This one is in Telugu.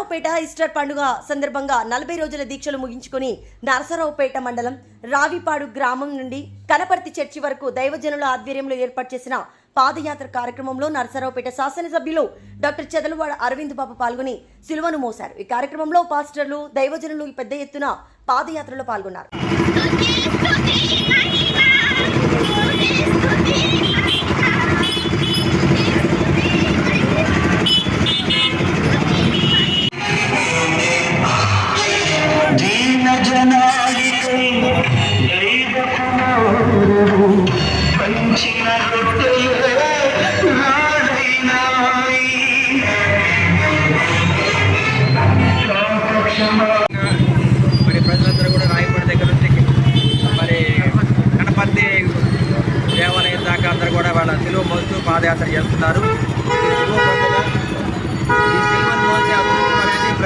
నరసరావుపేట ఈస్టర్ పండుగ సందర్భంగా నలభై రోజుల దీక్షలు ముగించుకొని నరసరావుపేట మండలం రావిపాడు గ్రామం నుండి కనపర్తి చర్చి వరకు దైవజనుల ఆధ్వర్యంలో ఏర్పాటు చేసిన పాదయాత్ర కార్యక్రమంలో నరసరావుపేట శాసనసభ్యులు డాక్టర్ చెదలవాడ అరవింద్ బాబు పాల్గొని సిలువను మోశారు. ఈ కార్యక్రమంలో పాస్టర్లు దైవజనులు పెద్ద ఎత్తున పాదయాత్రలో పాల్గొన్నారు. జనాలికై దైవ కుమారుడు పంచిన రొట్టెలే నాడైనాయి. మరి ప్రజలందరూ కూడా రాయపడి దగ్గర నుంచి మరి గణపతి దేవాలయం దాకా అందరూ కూడా వాళ్ళ సిలువ మోస్తూ పాదయాత్ర చేస్తున్నారు.